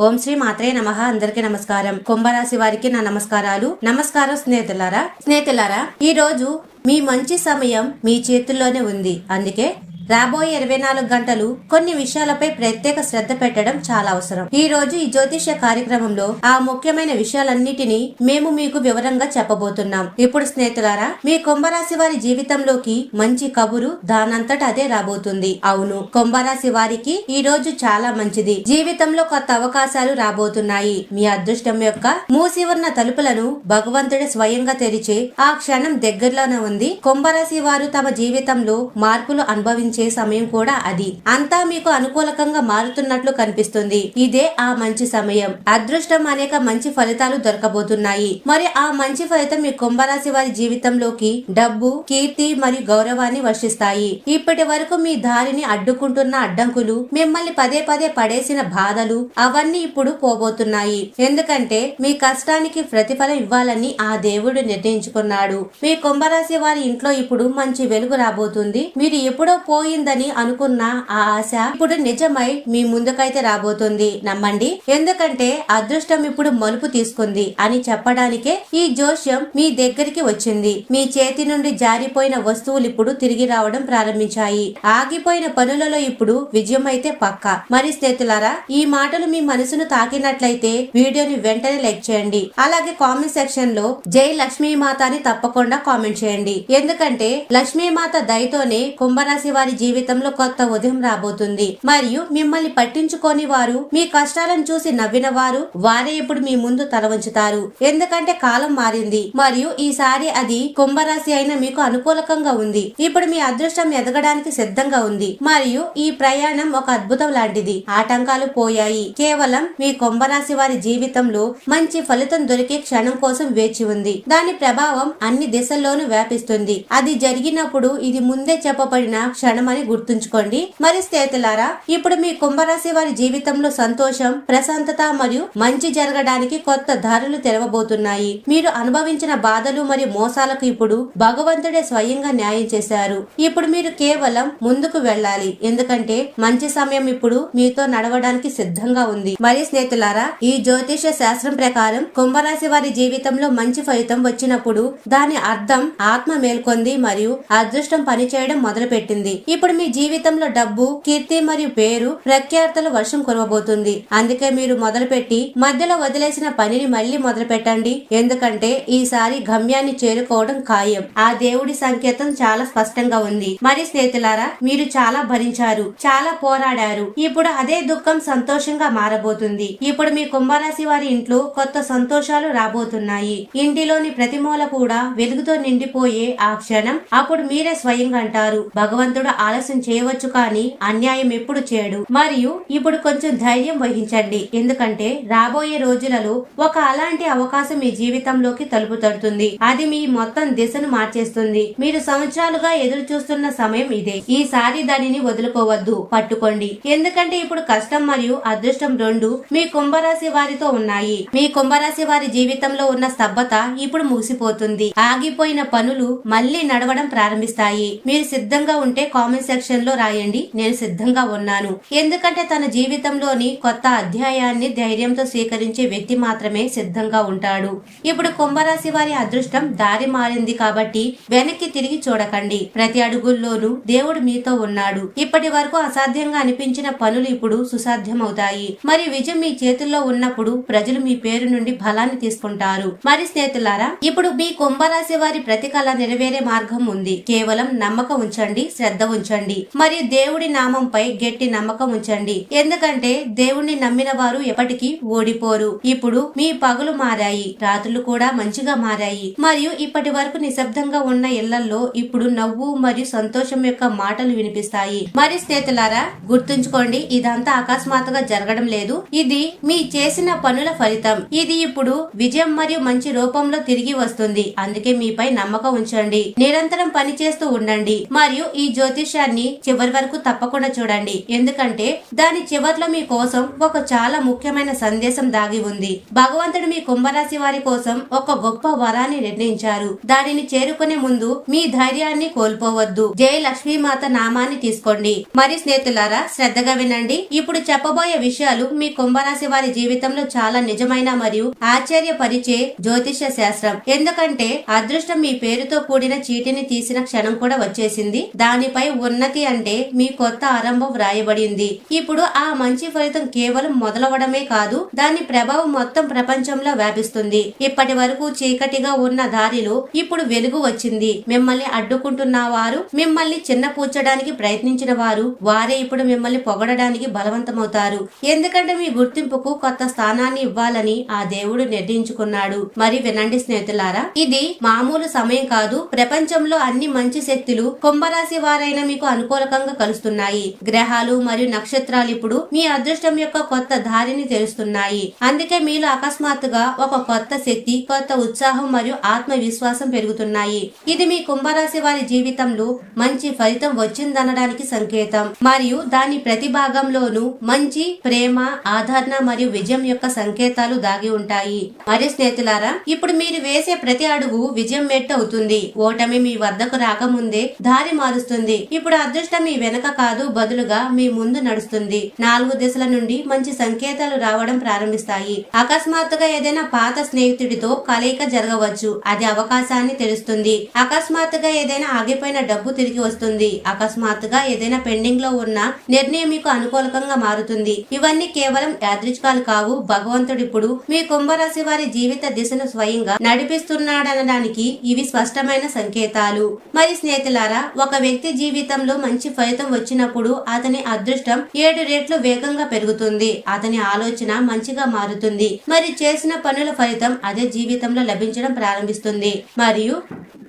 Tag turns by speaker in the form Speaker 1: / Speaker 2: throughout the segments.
Speaker 1: ఓం శ్రీ మాత్రే నమ. అందరికీ నమస్కారం. కుంభరాశి వారికి నా నమస్కారాలు. నమస్కారం స్నేహితులారా. స్నేహితులారా ఈ రోజు మీ మంచి సమయం మీ చేతుల్లోనే ఉంది. అందుకే రాబోయే ఇరవై నాలుగు గంటలు కొన్ని విషయాలపై ప్రత్యేక శ్రద్ధ పెట్టడం చాలా అవసరం. ఈ రోజు ఈ జ్యోతిష్య కార్యక్రమంలో ఆ ముఖ్యమైన విషయాలన్నిటినీ మేము మీకు వివరంగా చెప్పబోతున్నాం. ఇప్పుడు స్నేహితులారా మీ కుంభరాశి వారి జీవితంలోకి మంచి కబురు దానంతట అదే రాబోతుంది. అవును కుంభరాశి వారికి ఈ రోజు చాలా మంచిది. జీవితంలో కొత్త అవకాశాలు రాబోతున్నాయి. మీ అదృష్టం యొక్క మూసి ఉన్న తలుపులను భగవంతుడే స్వయంగా తెరిచే ఆ క్షణం దగ్గరలోనే ఉంది. కుంభరాశి వారు తమ జీవితంలో మార్పులు అనుభవించే సమయం కూడా అది. అంతా మీకు అనుకూలకంగా మారుతున్నట్లు కనిపిస్తుంది. ఇదే ఆ మంచి సమయం. అదృష్టం అనేక మంచి ఫలితాలు దొరకబోతున్నాయి. మరి ఆ మంచి ఫలితం మీ కుంభరాశి వారి జీవితంలోకి డబ్బు కీర్తి మరియు గౌరవాన్ని వర్షిస్తాయి. ఇప్పటి వరకు మీ దారిని అడ్డుకుంటున్న అడ్డంకులు మిమ్మల్ని పదే పదే పడేసిన బాధలు అవన్నీ ఇప్పుడు పోబోతున్నాయి. ఎందుకంటే మీ కష్టానికి ప్రతిఫలం ఇవ్వాలని ఆ దేవుడు నిర్ణయించుకున్నాడు. మీ కుంభరాశి వారి ఇంట్లో ఇప్పుడు మంచి వెలుగు రాబోతుంది. మీరు ఎప్పుడో పోయిందని అనుకున్న ఆ ఆశ ఇప్పుడు నిజమై మీ ముందుకైతే రాబోతుంది. నమ్మండి? ఎందుకంటే అదృష్టం ఇప్పుడు మలుపు తీసుకుంది అని చెప్పడానికే ఈ జోష్యం మీ దగ్గరికి వచ్చింది. మీ చేతి నుండి జారిపోయిన వస్తువులు ఇప్పుడు తిరిగి రావడం ప్రారంభించాయి. ఆగిపోయిన పనులలో ఇప్పుడు విజయం అయితే పక్క. మరి స్నేహితులారా ఈ మాటలు మీ మనసును తాకినట్లయితే వీడియోని వెంటనే లైక్ చేయండి. అలాగే కామెంట్ సెక్షన్లో జై లక్ష్మీ మాత అని తప్పకుండా కామెంట్ చేయండి. ఎందుకంటే లక్ష్మీమాత దయతోనే కుంభరాశి వారి జీవితంలో కొత్త ఉదయం రాబోతుంది. మరియు మిమ్మల్ని పట్టించుకోని వారు మీ కష్టాలను చూసి నవ్విన వారు వారే ఇప్పుడు మీ ముందు తల వంచుతారు. ఎందుకంటే కాలం మారింది. మరియు ఈసారి అది కుంభరాశి అయిన మీకు అనుకూలకంగా ఉంది. ఇప్పుడు మీ అదృష్టం ఎదగడానికి సిద్ధంగా ఉంది. మరియు ఈ ప్రయాణం ఒక అద్భుతం లాంటిది. ఆటంకాలు పోయాయి. కేవలం మీ కుంభరాశి వారి జీవితంలో మంచి ఫలితం దొరికే క్షణం కోసం వేచి ఉంది. దాని ప్రభావం అన్ని దిశల్లోనూ వ్యాపిస్తుంది. అది జరిగినప్పుడు ఇది ముందే చెప్పబడిన క్షణం క్షణమని గుర్తుంచుకోండి. మరి స్నేహితులారా ఇప్పుడు మీ కుంభరాశి వారి జీవితంలో సంతోషం ప్రశాంతత మరియు మంచి జరగడానికి కొత్త దారులు తెరవబోతున్నాయి. మీరు అనుభవించిన బాధలు మరియు మోసాలకు ఇప్పుడు భగవంతుడే స్వయంగా న్యాయం చేశారు. ఇప్పుడు మీరు కేవలం ముందుకు వెళ్ళాలి. ఎందుకంటే మంచి సమయం ఇప్పుడు మీతో నడవడానికి సిద్ధంగా ఉంది. మరి స్నేహితులారా ఈ జ్యోతిష శాస్త్రం ప్రకారం కుంభరాశి వారి జీవితంలో మంచి ఫలితం వచ్చినప్పుడు దాని అర్థం ఆత్మ మేల్కొంది మరియు అదృష్టం పనిచేయడం మొదలుపెట్టింది. ఇప్పుడు మీ జీవితంలో డబ్బు కీర్తి మరియు పేరు ప్రఖ్యాతలు వర్షం కురవబోతుంది. అందుకే మీరు మొదలుపెట్టి మధ్యలో వదిలేసిన పనిని మళ్ళీ మొదలు పెట్టండి ఎందుకంటే ఈసారి గమ్యాన్ని చేరుకోవడం ఖాయం. ఆ దేవుడి సంకేతం చాలా స్పష్టంగా ఉంది. మరి స్నేహితులారా మీరు చాలా భరించారు చాలా పోరాడారు. ఇప్పుడు అదే దుఃఖం సంతోషంగా మారబోతుంది. ఇప్పుడు మీ కుంభరాశి వారి ఇంట్లో కొత్త సంతోషాలు రాబోతున్నాయి. ఇంటిలోని ప్రతి మూల కూడా వెలుగుతో నిండిపోయే ఆ క్షణం అప్పుడు మీరే స్వయంగా అంటారు భగవంతుడు ఆలస్యం చేయవచ్చు కానీ అన్యాయం ఎప్పుడు చేయడు. మరియు ఇప్పుడు కొంచెం ధైర్యం వహించండి. ఎందుకంటే రాబోయే రోజులలో ఒక అలాంటి అవకాశం మీ జీవితంలోకి తలుపు తడుతుంది. అది మీ మొత్తం దిశను మార్చేస్తుంది. మీరు సంవత్సరాలుగా ఎదురు చూస్తున్న సమయం ఇదే. ఈసారి దానిని వదులుకోవద్దు. పట్టుకోండి. ఎందుకంటే ఇప్పుడు కష్టం మరియు అదృష్టం రెండు మీ కుంభరాశి వారితో ఉన్నాయి. మీ కుంభరాశి వారి జీవితంలో ఉన్న స్తబ్దత ఇప్పుడు ముగిసిపోతుంది. ఆగిపోయిన పనులు మళ్ళీ నడవడం ప్రారంభిస్తాయి. మీరు సిద్ధంగా ఉంటే కామెంట్ సెక్షన్లో రాయండి. నేను సిద్ధంగా ఉన్నాను. ఎందుకంటే తన జీవితంలోని కొత్త అధ్యాయాన్ని ధైర్యంతో స్వీకరించే వ్యక్తి మాత్రమే సిద్ధంగా ఉంటాడు. ఇప్పుడు కుంభరాశి వారి అదృష్టం దారి మారింది కాబట్టి వెనక్కి తిరిగి చూడకండి. ప్రతి అడుగుల్లోనూ దేవుడు మీతో ఉన్నాడు. ఇప్పటి వరకు అసాధ్యంగా అనిపించిన పనులు ఇప్పుడు సుసాధ్యమవుతాయి. మరి విజయం మీ చేతుల్లో ఉన్నప్పుడు ప్రజలు మీ పేరు నుండి బలాన్ని తీసుకుంటారు. మరి స్నేహితులారా ఇప్పుడు మీ కుంభరాశి వారి ప్రతి కళ నెరవేరే మార్గం ఉంది. కేవలం నమ్మకం ఉంచండి శ్రద్ధ ఉంచండి. మరియు దేవుడి నామంపై గట్టి నమ్మకం ఉంచండి. ఎందుకంటే దేవుణ్ణి నమ్మిన వారు ఎప్పటికీ ఓడిపోరు. ఇప్పుడు మీ పగులు మారాయి. రాత్రులు కూడా మంచిగా మారాయి. మరియు ఇప్పటి వరకు నిశ్శబ్దంగా ఉన్న ఇళ్ళలో ఇప్పుడు నవ్వు మరియు సంతోషం యొక్క మాటలు వినిపిస్తాయి. మరి స్నేహితులారా గుర్తుంచుకోండి ఇదంతా అకస్మాత్తుగా జరగడం లేదు. ఇది మీ చేసిన పనుల ఫలితం. ఇది ఇప్పుడు విజయం మరియు మంచి రూపంలో తిరిగి వస్తుంది. అందుకే మీపై నమ్మకం ఉంచండి. నిరంతరం పని చేస్తూ ఉండండి. మరియు ఈ జ్యోతిష్ జ్యోతిష్యాన్ని చివరి వరకు తప్పకుండా చూడండి. ఎందుకంటే దాని చివర్లో మీ కోసం ఒక చాలా ముఖ్యమైన సందేశం దాగి ఉంది. భగవంతుడు మీ కుంభరాశి వారి కోసం ఒక గొప్ప వరాన్ని నిర్ణయించారు. దానిని చేరుకునే ముందు మీ ధైర్యాన్ని కోల్పోవద్దు. జై లక్ష్మీమాత నామాన్ని తీసుకోండి. మరి స్నేహితులారా శ్రద్ధగా వినండి. ఇప్పుడు చెప్పబోయే విషయాలు మీ కుంభరాశి వారి జీవితంలో చాలా నిజమైన మరియు ఆశ్చర్యపరిచే జ్యోతిష శాస్త్రం. ఎందుకంటే అదృష్టం మీ పేరుతో కూడిన చీటిని తీసిన క్షణం కూడా వచ్చేసింది. దానిపై ఉన్నతి అంటే మీ కొత్త ఆరంభం వ్రాయబడింది. ఇప్పుడు ఆ మంచి ఫలితం కేవలం మొదలవడమే కాదు దాని ప్రభావం మొత్తం ప్రపంచంలో వ్యాపిస్తుంది. ఇప్పటి వరకు చీకటిగా ఉన్న దారిలో ఇప్పుడు వెలుగు వచ్చింది. మిమ్మల్ని అడ్డుకుంటున్న వారు మిమ్మల్ని చిన్నపూడ్చడానికి ప్రయత్నించిన వారు వారే ఇప్పుడు మిమ్మల్ని పొగడడానికి బలవంతమవుతారు. ఎందుకంటే మీ గుర్తింపుకు కొత్త స్థానాన్ని ఇవ్వాలని ఆ దేవుడు నిర్ణయించుకున్నాడు. మరి వినండి స్నేహితులారా ఇది మామూలు సమయం కాదు. ప్రపంచంలో అన్ని మంచి శక్తులు కుంభరాశి వారైన మీకు అనుకూలకంగా కలుస్తున్నాయి. గ్రహాలు మరియు నక్షత్రాలు ఇప్పుడు మీ అదృష్టం యొక్క కొత్త దారిని తెలుస్తున్నాయి అందుకే మీలో అకస్మాత్తుగా ఒక కొత్త శక్తి కొత్త ఉత్సాహం మరియు ఆత్మవిశ్వాసం పెరుగుతున్నాయి. ఇది మీ కుంభరాశి వారి జీవితంలో మంచి ఫలితం వచ్చిందనడానికి సంకేతం. మరియు దాని ప్రతి భాగంలోనూ మంచి ప్రేమ ఆదరణ మరియు విజయం యొక్క సంకేతాలు దాగి ఉంటాయి. మరియు స్నేహితులారా ఇప్పుడు మీరు వేసే ప్రతి అడుగు విజయం మెట్టు అవుతుంది ఓటమి మీ వద్దకు రాకముందే దారి మారుస్తుంది. ఇప్పుడు అదృష్టం మీ వెనక కాదు బదులుగా మీ ముందు నడుస్తుంది. నాలుగు దిశల నుండి మంచి సంకేతాలు రావడం ప్రారంభిస్తాయి. అకస్మాత్తుగా ఏదైనా పాత స్నేహితుడితో కలయిక జరగవచ్చు. అది అవకాశాన్ని తెలుస్తుంది అకస్మాత్తుగా ఏదైనా ఆగిపోయిన డబ్బు తిరిగి వస్తుంది. అకస్మాత్తుగా ఏదైనా పెండింగ్లో ఉన్న నిర్ణయం మీకు అనుకూలకంగా మారుతుంది. ఇవన్నీ కేవలం యాదృచ్ఛికాలు కావు. భగవంతుడు ఇప్పుడు మీ కుంభరాశి వారి జీవిత దిశను స్వయంగా నడిపిస్తున్నాడనడానికి ఇవి స్పష్టమైన సంకేతాలు. మరి స్నేహితులారా ఒక వ్యక్తి జీవితంలో మంచి ఫలితం వచ్చినప్పుడు అతని అదృష్టం ఏడు రెట్లు వేగంగా పెరుగుతుంది. అతని ఆలోచన మంచిగా మారుతుంది. మరి చేసిన పనుల ఫలితం అదే జీవితంలో లభించడం ప్రారంభిస్తుంది. మరియు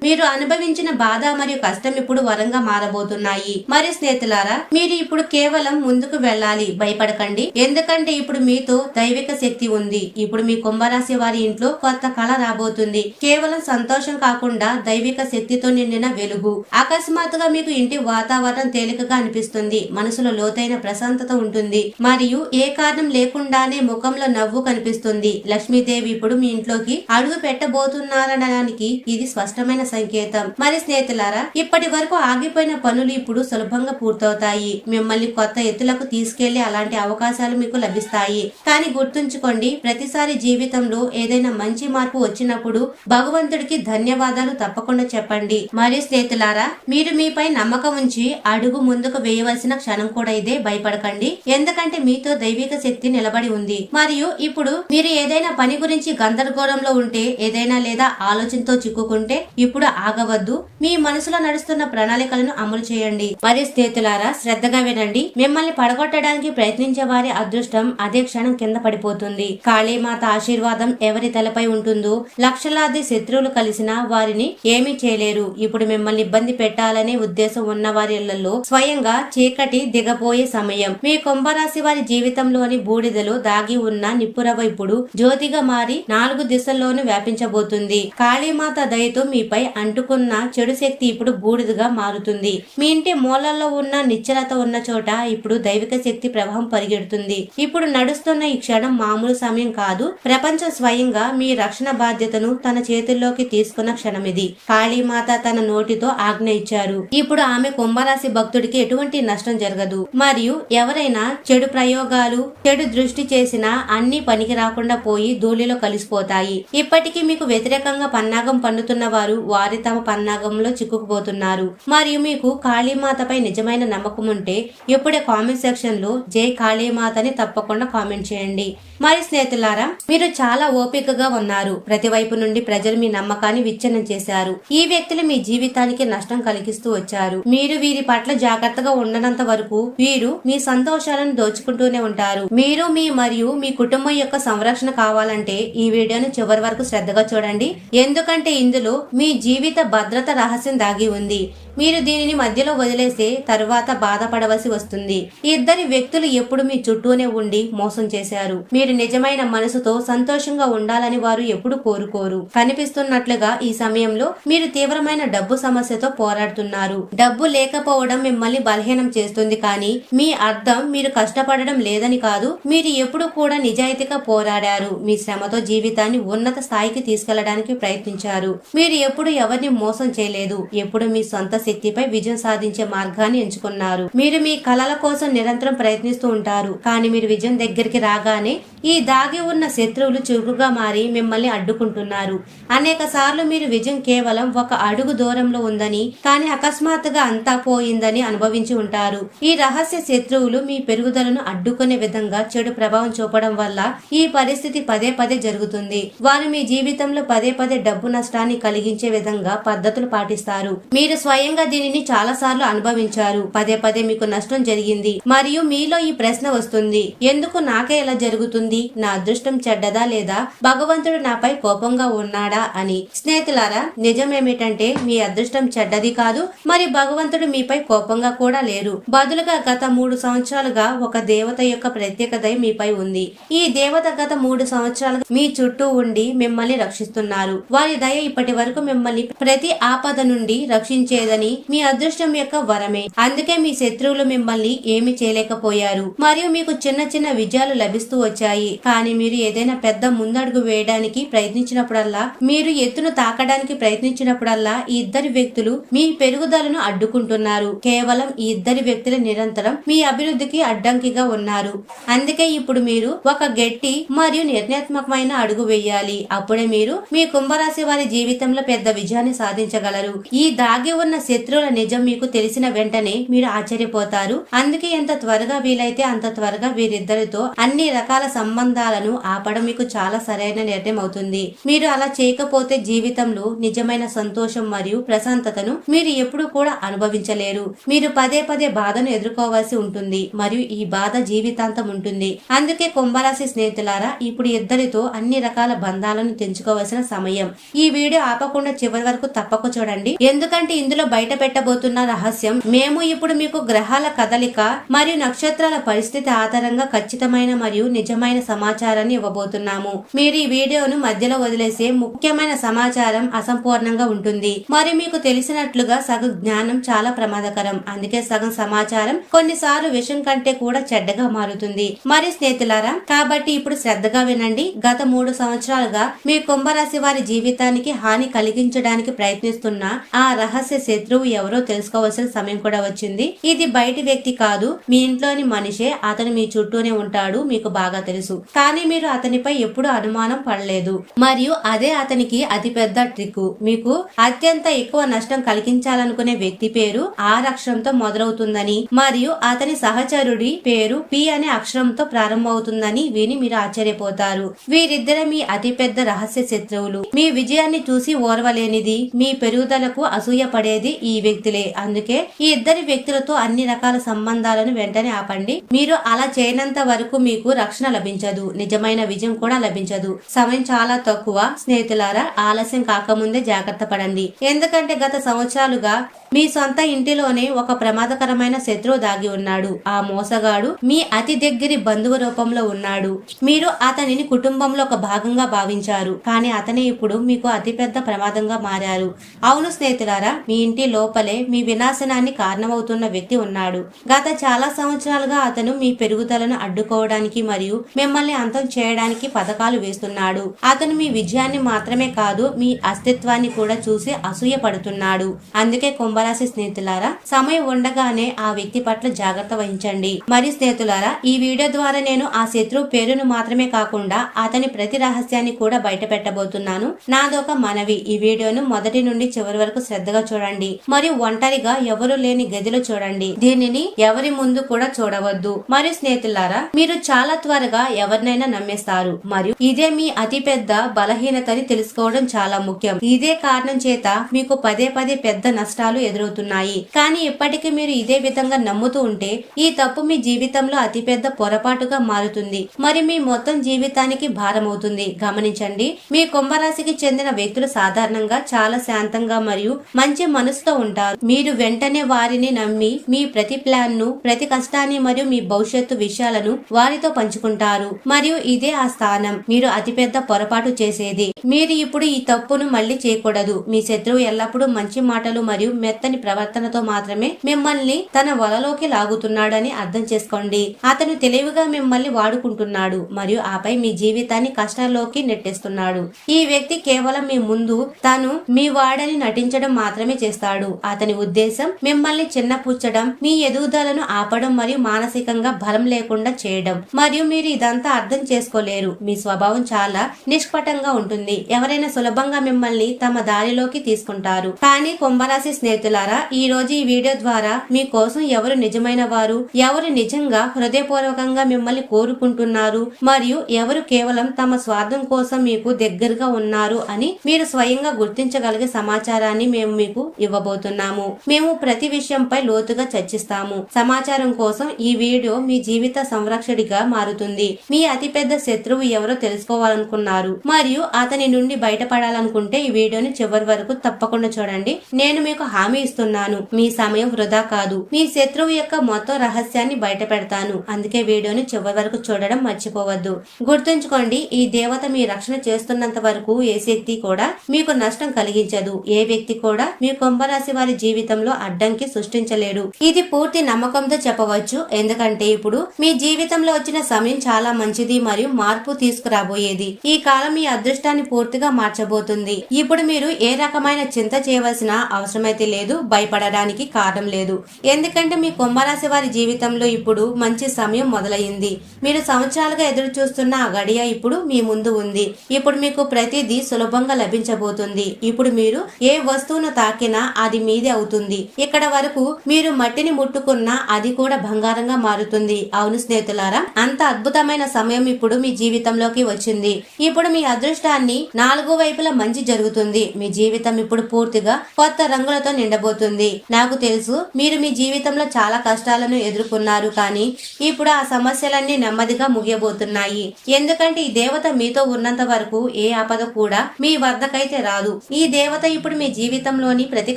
Speaker 1: మీరు అనుభవించిన బాధ మరియు కష్టం ఇప్పుడు వరంగా మారబోతున్నాయి. మరి స్నేహితులారా మీరు ఇప్పుడు కేవలం ముందుకు వెళ్ళాలి భయపడకండి. ఎందుకంటే ఇప్పుడు మీతో దైవిక శక్తి ఉంది. ఇప్పుడు మీ కుంభరాశి వారి ఇంట్లో కొత్త కళ రాబోతుంది. కేవలం సంతోషం కాకుండా దైవిక శక్తితో నిండిన వెలుగు. అకస్మాత్తుగా మీకు ఇంటి వాతావరణం తేలికగా అనిపిస్తుంది. మనసులో లోతైన ప్రశాంతత ఉంటుంది. మరియు ఏ కారణం లేకుండానే ముఖంలో నవ్వు కనిపిస్తుంది. లక్ష్మీదేవి ఇప్పుడు మీ ఇంట్లోకి అడుగు పెట్టబోతున్నారనడానికి ఇది స్పష్టమైన సంకేతం. మరి స్నేహితులారా ఇప్పటి వరకు ఆగిపోయిన పనులు ఇప్పుడు సులభంగా పూర్తవుతాయి. మిమ్మల్ని కొత్త ఎత్తులకు తీసుకెళ్ళే అలాంటి అవకాశాలు మీకు లభిస్తాయి. కానీ గుర్తుంచుకోండి ప్రతిసారి జీవితంలో ఏదైనా మంచి మార్పు వచ్చినప్పుడు భగవంతుడికి ధన్యవాదాలు తప్పకుండా చెప్పండి. మరియు స్నేహితులారా మీరు మీపై నమ్మకం ఉంచి అడుగు ముందుకు వేయవలసిన క్షణం కూడా ఇదే. భయపడకండి. ఎందుకంటే మీతో దైవిక శక్తి నిలబడి ఉంది. మరియు ఇప్పుడు మీరు ఏదైనా పని గురించి గందరగోళంలో ఉంటే ఏదైనా లేదా ఆలోచనతో చిక్కుకుంటే ఇప్పుడు ఆగవద్దు. మీ మనసులో నడుస్తున్న ప్రణాళికలను అమలు చేయండి. మరియు స్నేహితులారా శ్రద్ధగా వినండి. మిమ్మల్ని పడగొట్టడానికి ప్రయత్నించే వారి అదృష్టం అదే క్షణం కింద పడిపోతుంది. కాళీమాత ఆశీర్వాదం ఎవరి తలపై ఉంటుందో లక్షలాది శత్రువులు కలిసినా వారిని ఏమీ చేయలేరు. ఇప్పుడు మిమ్మల్ని ఇబ్బంది పెట్టాలనే ఉద్దేశం ఉన్న వారి ఇళ్ళలో స్వయంగా చీకటి దిగపోయే సమయం. మీ కుంభరాశి వారి జీవితంలోని బూడిదలో దాగి ఉన్న నిప్పురవ ఇప్పుడు జ్యోతిగా మారి నాలుగు దిశల్లోనూ వ్యాపించబోతుంది. కాళీమాత దయతో మీపై అంటుకున్న చెడు శక్తి ఇప్పుడు బూడిదగా మారుతుంది. మీ ఇంటి మూలల్లో ఉన్న నిశ్చలత ఉన్న చోట ఇప్పుడు దైవిక శక్తి ప్రవాహం పరిగెడుతుంది. ఇప్పుడు నడుస్తున్న ఈ క్షణం మామూలు సమయం కాదు. ప్రపంచం స్వయంగా మీ రక్షణ బాధ్యతను తన చేతుల్లోకి తీసుకున్న క్షణం ఇది కాళీమాత తన నోటితో ఆజ్ఞ ఇచ్చారు. ఇప్పుడు ఆమె కుంభరాశి భక్తుడికి ఎటువంటి నష్టం జరగదు. మరియు ఎవరైనా చెడు ప్రయోగాలు చెడు దృష్టి చేసినా అన్ని పనికి రాకుండా పోయి ధూళిలో కలిసిపోతాయి. ఇప్పటికీ మీకు వ్యతిరేకంగా పన్నాగం పన్నుతున్న వారు వారి తమ పన్నాగంలో చిక్కుకుపోతున్నారు. మరియు మీకు కాళీమాతపై నిజమైన నమ్మకం ఉంటే ఇప్పుడే కామెంట్ సెక్షన్లో జై కాళీమాతని తప్పకుండా కామెంట్ చేయండి. మరి స్నేహితులారా మీరు చాలా ఓపికగా ఉన్నారు. ప్రతివైపు నుండి ప్రజలు మీ నమ్మకాన్ని విచ్ఛిన్నం చేశారు. ఈ వ్యక్తులు మీ జీవితానికి నష్టం కలిగిస్తూ వచ్చారు. మీరు వీరి పట్ల జాగ్రత్తగా ఉండనంత వరకు వీరు మీ సంతోషాలను దోచుకుంటూనే ఉంటారు. మీరు మీ మరియు మీ కుటుంబం యొక్క సంరక్షణ కావాలంటే ఈ వీడియోను చివరి వరకు శ్రద్ధగా చూడండి. ఎందుకంటే ఇందులో మీ జీవిత భద్రత రహస్యం దాగి ఉంది. మీరు దీనిని మధ్యలో వదిలేస్తే తరువాత బాధపడవలసి వస్తుంది. ఈ ఇద్దరి వ్యక్తులు ఎప్పుడు మీ చుట్టూనే ఉండి మోసం చేశారు. మీరు నిజమైన మనసుతో సంతోషంగా ఉండాలని వారు ఎప్పుడు కోరుకోరు. కనిపిస్తున్నట్లుగా ఈ సమయంలో మీరు తీవ్రమైన డబ్బు సమస్యతో పోరాడుతున్నారు. డబ్బు లేకపోవడం మిమ్మల్ని బలహీనం చేస్తుంది కానీ మీ అర్థం మీరు కష్టపడడం లేదని కాదు మీరు ఎప్పుడు కూడా నిజాయితీగా పోరాడారు. మీ శ్రమతో జీవితాన్ని ఉన్నత స్థాయికి తీసుకెళ్ళడానికి ప్రయత్నించారు. మీరు ఎప్పుడు ఎవరిని మోసం చేయలేదు. ఎప్పుడు మీ సొంత శక్తిపై విజయం సాధించే మార్గాన్ని ఎంచుకున్నారు. మీరు మీ కలల కోసం నిరంతరం ప్రయత్నిస్తూ ఉంటారు. కానీ మీరు విజయం దగ్గరికి రాగానే ఈ దాగి ఉన్న శత్రువులు చురుకుగా మారి మిమ్మల్ని అడ్డుకుంటున్నారు. అనేక సార్లు మీరు విజయం కేవలం ఒక అడుగు దూరంలో ఉందని కానీ అకస్మాత్తుగా అంతా పోయిందని అనుభవించి ఉంటారు. ఈ రహస్య శత్రువులు మీ పెరుగుదలను అడ్డుకునే విధంగా చెడు ప్రభావం చూపడం వల్ల ఈ పరిస్థితి పదే పదే జరుగుతుంది. వారు మీ జీవితంలో పదే పదే డబ్బు నష్టాన్ని కలిగించే విధంగా పద్ధతులు పాటిస్తారు. మీరు స్వయంగా దీనిని చాలా సార్లు అనుభవించారు. పదే పదే మీకు నష్టం జరిగింది. మరియు మీలో ఈ ప్రశ్న వస్తుంది ఎందుకు నాకే ఇలా జరుగుతుంది? నా అదృష్టం చెడ్డదా లేదా? భగవంతుడు నాపై కోపంగా ఉన్నాడా అని. స్నేహితులారా నిజమేమిటంటే మీ అదృష్టం చెడ్డది కాదు మరి భగవంతుడు మీపై కోపంగా కూడా లేరు. బదులుగా గత మూడు సంవత్సరాలుగా ఒక దేవత యొక్క ప్రత్యేకత మీపై ఉంది. ఈ దేవత గత మూడు సంవత్సరాలుగా మీ చుట్టూ ఉండి మిమ్మల్ని రక్షిస్తున్నారు. వారి దయ ఇప్పటి వరకు మిమ్మల్ని ప్రతి ఆపద నుండి రక్షించేదని మీ అదృష్టం యొక్క వరమే. అందుకే మీ శత్రువులు మిమ్మల్ని ఏమి చేయలేకపోయారు. మరియు మీకు చిన్న చిన్న విజయాలు లభిస్తూ వచ్చాయి. కానీ మీరు ఏదైనా పెద్ద ముందడుగు వేయడానికి ప్రయత్నించినప్పుడల్లా మీరు ఎత్తును తాకడానికి ప్రయత్నించినప్పుడల్లా ఈ ఇద్దరి వ్యక్తులు మీ పెరుగుదలను అడ్డుకుంటున్నారు. కేవలం ఈ ఇద్దరి వ్యక్తుల నిరంతరం మీ అభివృద్ధికి అడ్డంకిగా ఉన్నారు. అందుకే ఇప్పుడు మీరు ఒక గట్టి మరియు నిర్ణయాత్మకమైన అడుగు వేయాలి. అప్పుడే మీరు మీ కుంభరాశి వారి జీవితంలో పెద్ద విజయాన్ని సాధించగలరు. ఈ దాగి ఉన్న శత్రువుల నిజం మీకు తెలిసిన వెంటనే మీరు ఆశ్చర్యపోతారు. అందుకే ఎంత త్వరగా వీలైతే అంత త్వరగా వీరిద్దరితో అన్ని రకాల సంబంధాలను ఆపడం మీకు చాలా సరైన నిర్ణయం అవుతుంది. మీరు అలా చేయకపోతే జీవితంలో నిజమైన సంతోషం మరియు ప్రశాంతతను మీరు ఎప్పుడు కూడా అనుభవించలేరు. మీరు పదే పదే బాధను ఎదుర్కోవాల్సి ఉంటుంది మరియు ఈ బాధ జీవితాంతం ఉంటుంది. అందుకే కుంభరాశి స్నేహితులారా ఇప్పుడు ఇద్దరితో అన్ని రకాల బంధాలను తెంచుకోవాల్సిన సమయం. ఈ వీడియో ఆపకుండా చివరి వరకు తప్పక చూడండి. ఎందుకంటే ఇందులో బయట పెట్టబోతున్న రహస్యం మేము ఇప్పుడు మీకు గ్రహాల కదలిక మరియు నక్షత్రాల పరిస్థితి ఆధారంగా ఖచ్చితమైన మరియు నిజమైన సమాచారాన్ని ఇవ్వబోతున్నాము. మీరు ఈ వీడియోను మధ్యలో వదిలేసే ముఖ్యమైన సమాచారం అసంపూర్ణంగా ఉంటుంది. మరి మీకు తెలిసినట్లుగా సగం జ్ఞానం చాలా ప్రమాదకరం. అందుకే సగం సమాచారం కొన్నిసార్లు విషం కంటే కూడా చెడ్డగా మారుతుంది. మరి స్నేహితులారా కాబట్టి ఇప్పుడు శ్రద్ధగా వినండి. గత మూడు సంవత్సరాలుగా మీ కుంభరాశి వారి జీవితానికి హాని కలిగించడానికి ప్రయత్నిస్తున్న ఆ రహస్య శత్రువు ఎవరో తెలుసుకోవాల్సిన సమయం కూడా వచ్చింది. ఇది బయటి వ్యక్తి కాదు. మీ ఇంట్లోని మనిషే. అతను మీ చుట్టూనే ఉంటాడు. మీకు బాగా తెలుసు. కానీ మీరు అతనిపై ఎప్పుడు అనుమానం పడలేదు. మరియు అదే అతనికి అతిపెద్ద ట్రిక్ మీకు అత్యంత ఎక్కువ నష్టం కలిగించాలనుకునే వ్యక్తి పేరు ఆర్ అక్షరంతో మొదలవుతుందని మరియు అతని సహచరుడి పేరు పి అనే అక్షరంతో ప్రారంభమవుతుందని విని మీరు ఆశ్చర్యపోతారు. వీరిద్దరే మీ అతిపెద్ద రహస్య శత్రువులు. మీ విజయాన్ని చూసి ఓర్వలేనిది మీ పెరుగుదలకు అసూయ పడేది ఈ వ్యక్తులే. అందుకే ఈ ఇద్దరి వ్యక్తులతో అన్ని రకాల సంబంధాలను వెంటనే ఆపండి. మీరు అలా చేయనంత వరకు మీకు రక్షణ లభించదు. నిజమైన విజయం కూడా లభించదు. సమయం చాలా తక్కువ. స్నేహితులారా ఆలస్యం కాకముందే జాగ్రత్త పడండి. ఎందుకంటే గత సంవత్సరాలుగా మీ సొంత ఇంటిలోనే ఒక ప్రమాదకరమైన శత్రువు దాగి ఉన్నాడు. ఆ మోసగాడు మీ అతి దగ్గరి బంధువు రూపంలో ఉన్నాడు. మీరు అతనిని కుటుంబంలో ఒక భాగంగా భావించారు. కానీ అతనే ఇప్పుడు మీకు అతిపెద్ద ప్రమాదంగా మారారు. అవును స్నేహితులారా మీ ఇంటి లోపలే మీ వినాశనాన్ని కారణమవుతున్న వ్యక్తి ఉన్నాడు. గత చాలా సంవత్సరాలుగా అతను మీ పెరుగుదలను అడ్డుకోవడానికి మరియు మిమ్మల్ని అంతం చేయడానికి పథకాలు వేస్తున్నాడు. అతను మీ విజయాన్ని మాత్రమే కాదు మీ అస్తిత్వాన్ని కూడా చూసి అసూయ పడుతున్నాడు అందుకే కుంభరాశి స్నేహితులారా సమయం ఉండగానే ఆ వ్యక్తి పట్ల జాగ్రత్త వహించండి. మరి స్నేహితులారా ఈ వీడియో ద్వారా నేను ఆ శత్రువు పేరును మాత్రమే కాకుండా అతని ప్రతి రహస్యాన్ని కూడా బయట పెట్టబోతున్నాను నాదొక మనవి. ఈ వీడియోను మొదటి నుండి చివరి వరకు శ్రద్ధగా చూడండి. మరియు ఒంటరిగా ఎవరు లేని గదిలో చూడండి. దీనిని ఎవరి ముందు కూడా చూడవద్దు. మరియు స్నేహితులారా మీరు చాలా త్వరగా ఎవరినైనా నమ్మేస్తారు. మరియు ఇదే మీ అతిపెద్ద బలహీనతని తెలుసుకోవడం చాలా ముఖ్యం. ఇదే కారణం చేత మీకు పదే పదే పెద్ద నష్టాలు ఎదురవుతున్నాయి. కానీ ఇప్పటికీ మీరు ఇదే విధంగా నమ్ముతూ ఉంటే ఈ తప్పు మీ జీవితంలో అతిపెద్ద పొరపాటుగా మారుతుంది. మరి మీ మొత్తం జీవితానికి భారమవుతుంది. గమనించండి మీ కుంభరాశికి చెందిన వ్యక్తులు సాధారణంగా చాలా శాంతంగా మరియు మంచి మనసుతో ఉంటారు. మీరు వెంటనే వారిని నమ్మి మీ ప్రతి ప్లాన్ను ప్రతి కష్టాన్ని మరియు మీ భవిష్యత్తు విషయాలను వారితో పంచుకుంటారు. మరియు ఇదే ఆ స్థానం. మీరు అతిపెద్ద పొరపాటు చేసేది. మీరు ఇప్పుడు ఈ తప్పును మళ్ళీ చేయకూడదు. మీ శత్రువు ఎల్లప్పుడూ మంచి మాటలు మరియు మెత్తని ప్రవర్తనతో మాత్రమే మిమ్మల్ని తన వలలోకి లాగుతున్నాడని అర్థం చేసుకోండి. అతను తెలివిగా మిమ్మల్ని వాడుకుంటున్నాడు మరియు ఆపై మీ జీవితాన్ని కష్టాల్లోకి నెట్టేస్తున్నాడు. ఈ వ్యక్తి కేవలం మీ ముందు తాను మీ వాడని నటించడం మాత్రమే చేస్తాడు. అతని ఉద్దేశం మిమ్మల్ని చిన్నపుచ్చడం మీ ఎదుగుదలను ఆపడం మరియు మానసికంగా బలం లేకుండా చేయడం. మరియు మీరు ఇదంతా అర్థం చేసుకోలేరు. మీ స్వభావం చాలా నిష్పటంగా ఉంటుంది. ఎవరైనా సులభంగా మిమ్మల్ని తమ దారిలోకి తీసుకుంటారు. కానీ కుంభరాశి స్నేహితులారా ఈ రోజు ఈ వీడియో ద్వారా మీ కోసం ఎవరు నిజమైన వారు ఎవరు నిజంగా హృదయపూర్వకంగా మిమ్మల్ని కోరుకుంటున్నారు మరియు ఎవరు కేవలం తమ స్వార్థం కోసం మీకు దగ్గరగా ఉన్నారు అని మీరు స్వయంగా గుర్తించగలిగే సమాచారాన్ని మేము మీకు ఇవ్వబోతున్నాము. మేము ప్రతి విషయంపై లోతుగా చర్చిస్తాము. సమాచారం కోసం ఈ వీడియో మీ జీవిత సంరక్షడిగా మారుతుంది. మీ అతిపెద్ద శత్రువు ఎవరో తెలుసుకోవాలనుకున్నారు మరియు అతని నుండి బయటపడాలనుకుంటే ఈ వీడియోని చివరి వరకు తప్పకుండా చూడండి. నేను మీకు హామీ ఇస్తున్నాను. మీ సమయం వృధా కాదు. మీ శత్రువు యొక్క మొత్తం రహస్యాన్ని బయట పెడతాను అందుకే వీడియోని చివరి వరకు చూడడం మర్చిపోవద్దు. గుర్తుంచుకోండి ఈ దేవత మీ రక్షణ చేస్తున్నంత వరకు ఏ శక్తి కూడా మీకు నష్టం కలిగించదు. ఏ వ్యక్తి కూడా మీ కుంభరాశి వారి జీవితంలో అడ్డంకి సృష్టించలేడు. ఇది పూర్తి నమ్మకంతో చెప్పవచ్చు. ఎందుకంటే ఇప్పుడు మీ జీవితంలో వచ్చిన సమయం చాలా మంచిది మరియు మార్పు తీసుకురాబోయేది. ఈ కాలం మీ అదృష్టాన్ని పూర్తిగా మార్చబోతుంది. ఇప్పుడు మీరు ఏ రకమైన చింత చేయవలసిన అవసరమైతే లేదు. భయపడడానికి కారణం లేదు. ఎందుకంటే మీ కుంభరాశి వారి జీవితంలో ఇప్పుడు మంచి సమయం మొదలైంది మీరు సంవత్సరాలుగా ఎదురు చూస్తున్న ఆ గడియ ఇప్పుడు మీ ముందు ఉంది. ఇప్పుడు మీకు ప్రతిదీ సులభంగా లభించబోతుంది. ఇప్పుడు మీరు ఏ వస్తువును తాకినా అది మీదే అవుతుంది. ఇక్కడ వరకు మీరు మట్టిని ముట్టుకున్నా అది కూడా బంగారంగా మారుతుంది. అవును స్నేహితులారా అంత అద్భుతమైన సమయం ఇప్పుడు మీ జీవితంలోకి వచ్చింది. ఇప్పుడు మీ అదృష్టాన్ని నాలుగు వైపులా మంచి జరుగుతుంది. మీ జీవితం ఇప్పుడు పూర్తిగా కొత్త రంగులతో నిండబోతుంది. నాకు తెలుసు మీరు మీ జీవితంలో చాలా కష్టాలను ఎదుర్కొన్నారు కానీ ఇప్పుడు ఆ సమస్యలన్నీ నెమ్మదిగా ముగియబోతున్నాయి. ఎందుకంటే ఈ దేవత మీతో ఉన్నంత వరకు ఏ ఆపద కూడా మీ వద్దకైతే రాదు. ఈ దేవత ఇప్పుడు మీ జీవితంలోని ప్రతి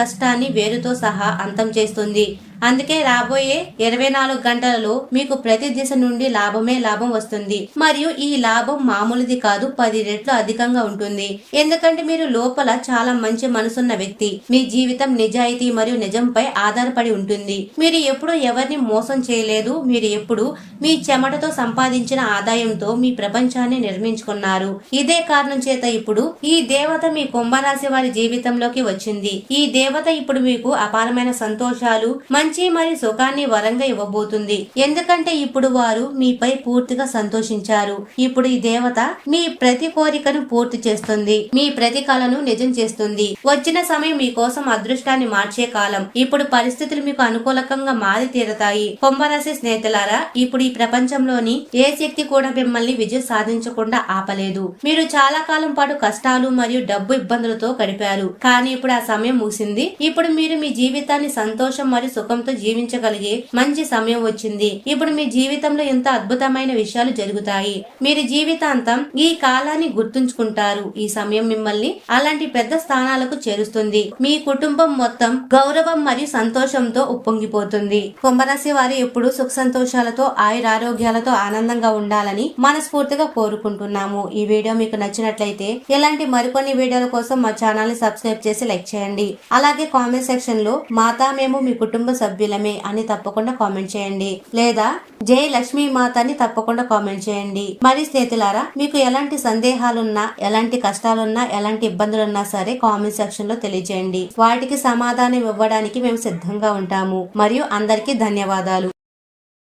Speaker 1: కష్టాన్ని వేరుతో సహా అంతం చేస్తుంది. అందుకే రాబోయే ఇరవై నాలుగు గంటలలో మీకు ప్రతి దిశ నుండి లాభమే లాభం వస్తుంది. మరియు ఈ లాభం మామూలుది కాదు పది రెట్లు అధికంగా ఉంటుంది. ఎందుకంటే మీరు లోపల చాలా మంచి మనసున్న వ్యక్తి. మీ జీవితం నిజాయితీ మరియు నిజంపై ఆధారపడి ఉంటుంది. మీరు ఎప్పుడు ఎవరిని మోసం చేయలేదు. మీరు ఎప్పుడు మీ చెమటతో సంపాదించిన ఆదాయంతో మీ ప్రపంచాన్ని నిర్మించుకున్నారు. ఇదే కారణం చేత ఇప్పుడు ఈ దేవత మీ కుంభరాశి వారి జీవితంలోకి వచ్చింది. ఈ దేవత ఇప్పుడు మీకు అపారమైన సంతోషాలు మంచి మరియు సుఖాన్ని వరంగా ఇవ్వబోతుంది. ఎందుకంటే ఇప్పుడు వారు మీపై పూర్తిగా సంతోషించారు. ఇప్పుడు ఈ దేవత మీ ప్రతి కోరికను పూర్తి చేస్తుంది. మీ ప్రతి కలను నిజం చేస్తుంది. వచ్చిన సమయం మీ కోసం అదృష్టాన్ని మార్చే కాలం. ఇప్పుడు పరిస్థితులు మీకు అనుకూలకంగా మారి తీరతాయి కుంభరాశి స్నేహితులారా ఇప్పుడు ఈ ప్రపంచంలోని ఏ శక్తి కూడా మిమ్మల్ని విజయం సాధించకుండా ఆపలేదు. మీరు చాలా కాలం పాటు కష్టాలు మరియు డబ్బు ఇబ్బందులతో గడిపారు. కానీ ఇప్పుడు ఆ సమయం ముగిసింది. ఇప్పుడు మీరు మీ జీవితాన్ని సంతోషం మరియు సుఖం సుఖంతో జీవించగలిగే మంచి సమయం వచ్చింది. ఇప్పుడు మీ జీవితంలో ఎంత అద్భుతమైన విషయాలు జరుగుతాయి. మీరు జీవితాంతం ఈ కాలాన్ని గుర్తుంచుకుంటారు. ఈ సమయం మిమ్మల్ని అలాంటి పెద్ద స్థానాలకు చేరుస్తుంది. మీ కుటుంబం మొత్తం గౌరవం మరియు సంతోషంతో ఉప్పొంగిపోతుంది. కుంభరాశి వారు ఎప్పుడు సుఖ సంతోషాలతో ఆయురారోగ్యాలతో ఆనందంగా ఉండాలని మనస్ఫూర్తిగా కోరుకుంటున్నాము. ఈ వీడియో మీకు నచ్చినట్లయితే ఇలాంటి మరికొన్ని వీడియోల కోసం మా ఛానల్ని సబ్స్క్రైబ్ చేసి లైక్ చేయండి. అలాగే కామెంట్ సెక్షన్లో మాతా మేము మీ కుటుంబ సభ్యులమే అని తప్పకుండా కామెంట్ చేయండి. లేదా జై లక్ష్మీ మాత అని తప్పకుండా కామెంట్ చేయండి. మరి స్నేహితులారా మీకు ఎలాంటి సందేహాలున్నా ఎలాంటి కష్టాలున్నా ఎలాంటి ఇబ్బందులున్నా సరే కామెంట్ సెక్షన్లో తెలియజేయండి. వాటికి సమాధానం ఇవ్వడానికి మేము సిద్ధంగా ఉంటాము. మరియు అందరికీ ధన్యవాదాలు.